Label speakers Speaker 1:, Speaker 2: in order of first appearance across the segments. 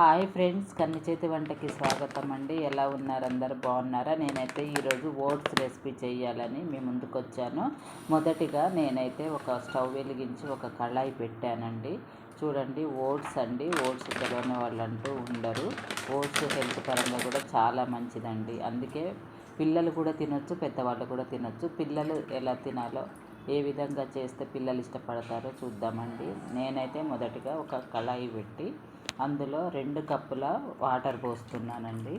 Speaker 1: Hi friends కన్నిచేతి వంటకి స్వాగతం అండి. ఎలా ఉన్నారు? అందరు బాగున్నారా? నేనైతే ఈరోజు ఓట్స్ రెసిపీ చేయాలని మీ ముందుకు వచ్చాను మొదటిగా నేనైతే ఒక స్టవ్ వెలిగించి ఒక కళాయి పెట్టానండి. చూడండి ఓట్స్ అండి. ఓట్స్ తెలియని వాళ్ళు అంటూ ఉండరు. ఓట్స్ హెల్త్ పరంగా కూడా చాలా మంచిదండి. అందుకే పిల్లలు కూడా తినొచ్చు పెద్దవాళ్ళు కూడా తినొచ్చు. పిల్లలు ఎలా తినాలో ఏ విధంగా చేస్తే పిల్లలు ఇష్టపడతారో చూద్దామండి. నేనైతే మొదటిగా ఒక కళాయి పెట్టి అందులో రెండు కప్పుల వాటర్ పోస్తున్నానండి.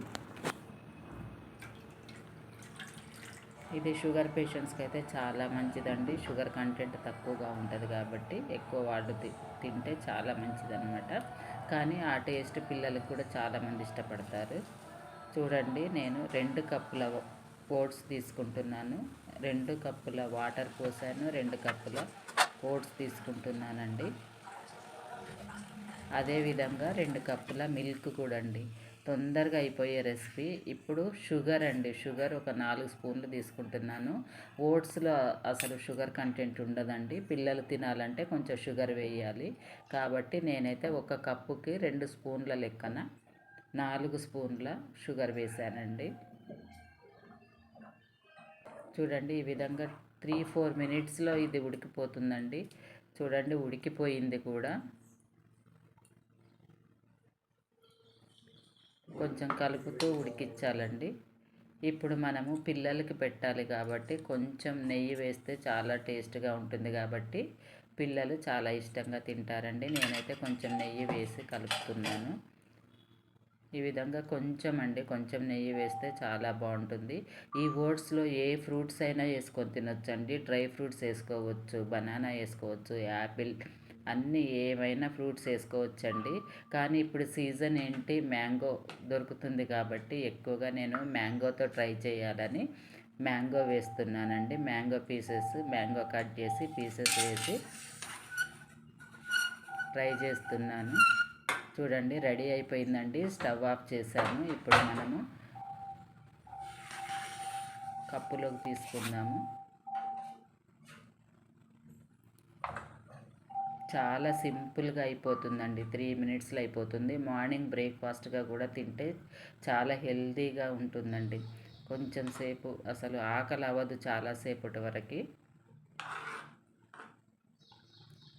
Speaker 1: ఇది షుగర్ పేషెంట్స్కి అయితే చాలా మంచిదండి. షుగర్ కంటెంట్ తక్కువగా ఉంటుంది కాబట్టి ఎక్కువ వాడు తింటే చాలా మంచిదన్నమాట. కానీ ఆ టేస్ట్ పిల్లలకు కూడా చాలామంది ఇష్టపడతారు. చూడండి నేను రెండు కప్పుల ఓట్స్ తీసుకుంటున్నాను. రెండు కప్పుల వాటర్ పోసాను రెండు కప్పుల ఓట్స్ తీసుకుంటున్నానండి. అదేవిధంగా రెండు కప్పుల మిల్క్ కూడా అండి తొందరగా అయిపోయే రెసిపీ. ఇప్పుడు షుగర్ అండి. షుగర్ ఒక నాలుగు స్పూన్లు తీసుకుంటున్నాను. ఓట్స్లో అసలు షుగర్ కంటెంట్ ఉండదండి. పిల్లలు తినాలంటే కొంచెం షుగర్ వేయాలి. కాబట్టి నేనైతే ఒక కప్పుకి రెండు స్పూన్ల లెక్కన నాలుగు స్పూన్ల షుగర్ వేసానండి. చూడండి ఈ విధంగా త్రీ ఫోర్ మినిట్స్లో ఇది ఉడికిపోతుందండి. చూడండి ఉడికిపోయింది కూడా. కొంచెం కలుపుతూ ఉడికించాలండి. ఇప్పుడు మనము పిల్లలకి పెట్టాలి కాబట్టి కొంచెం నెయ్యి వేస్తే చాలా టేస్ట్గా ఉంటుంది కాబట్టి పిల్లలు చాలా ఇష్టంగా తింటారండి. నేనైతే కొంచెం నెయ్యి వేసి కలుపుతున్నాను. ఈ విధంగా కొంచెం అండి కొంచెం నెయ్యి వేస్తే చాలా బాగుంటుంది. ఈ ఓట్స్లో ఏ ఫ్రూట్స్ అయినా వేసుకొని తినొచ్చండి. డ్రై ఫ్రూట్స్ వేసుకోవచ్చు బనానా వేసుకోవచ్చు యాపిల్ అన్నీ ఏమైనా ఫ్రూట్స్ వేసుకోవచ్చండి. కానీ ఇప్పుడు సీజన్ ఏంటి? మ్యాంగో దొరుకుతుంది కాబట్టి ఎక్కువగా నేను మ్యాంగోతో ట్రై చేయాలని మ్యాంగో వేస్తున్నానండి. మ్యాంగో పీసెస్ మ్యాంగో కట్ చేసి పీసెస్ వేసి ట్రై చేస్తున్నాను. చూడండి రెడీ అయిపోయిందండి. స్టవ్ ఆఫ్ చేశాను. ఇప్పుడు మనము కప్పులోకి తీసుకుందాము. చాలా సింపుల్గా అయిపోతుందండి. త్రీ మినిట్స్లో అయిపోతుంది. మార్నింగ్ బ్రేక్ఫాస్ట్గా కూడా తింటే చాలా హెల్తీగా ఉంటుందండి. కొంచెం సేపు అసలు ఆకలి అవ్వదు చాలాసేపటి వరకు.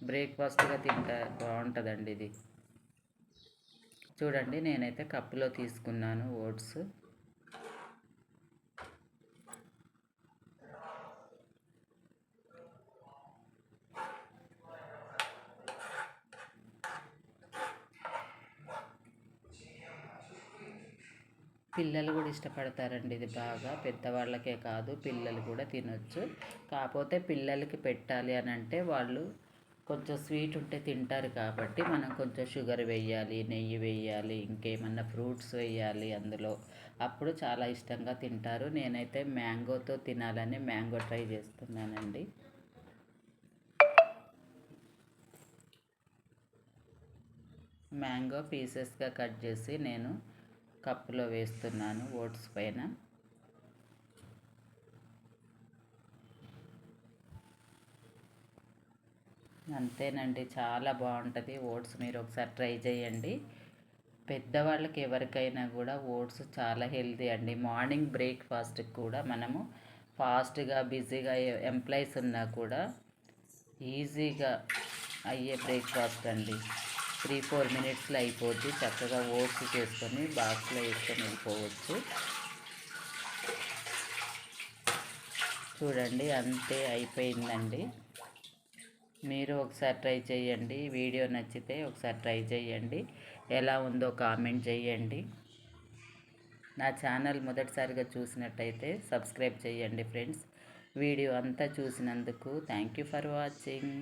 Speaker 1: బ్రేక్ఫాస్ట్గా తింటా బాగుంటుందండి ఇది. చూడండి నేనైతే కప్పులో తీసుకున్నాను ఓట్స్. పిల్లలు కూడా ఇష్టపడతారండి ఇది బాగా. పెద్దవాళ్ళకే కాదు పిల్లలు కూడా తినొచ్చు. కాకపోతే పిల్లలకి పెట్టాలి అని అంటే వాళ్ళు కొంచెం స్వీట్ ఉంటే తింటారు కాబట్టి మనం కొంచెం షుగర్ వేయాలి నెయ్యి వేయాలి ఇంకేమన్నా ఫ్రూట్స్ వేయాలి అందులో. అప్పుడు చాలా ఇష్టంగా తింటారు. నేనైతే మ్యాంగోతో తినాలని మ్యాంగో ట్రై చేస్తున్నానండి. మ్యాంగో పీసెస్గా కట్ చేసి నేను కప్పులో వేస్తున్నాను ఓట్స్ పైన. అంతేనండి. చాలా బాగుంటుంది ఓట్స్ మీరు ఒకసారి ట్రై చేయండి. పెద్దవాళ్ళకి ఎవరికైనా కూడా ఓట్స్ చాలా హెల్తీ అండి. మార్నింగ్ బ్రేక్ఫాస్ట్కి కూడా మనము ఫాస్ట్గా బిజీగా ఎంప్లాయీస్ ఉన్నా కూడా ఈజీగా అయ్యే బ్రేక్ఫాస్ట్ అండి. త్రీ ఫోర్ మినిట్స్లో అయిపోద్ది. చక్కగా ఓట్స్ చేసుకొని బాక్స్లో వేసుకొని వెళ్ళిపోవచ్చు. చూడండి అంతే అయిపోయిందండి. మీరు ఒకసారి ట్రై చేయండి. వీడియో నచ్చితే ఒకసారి ట్రై చేయండి. ఎలా ఉందో కామెంట్ చేయండి. నా ఛానల్ మొదటిసారిగా చూసినట్టయితే సబ్స్క్రైబ్ చేయండి ఫ్రెండ్స్. వీడియో అంతా చూసినందుకు థ్యాంక్ యూ ఫర్ వాచింగ్.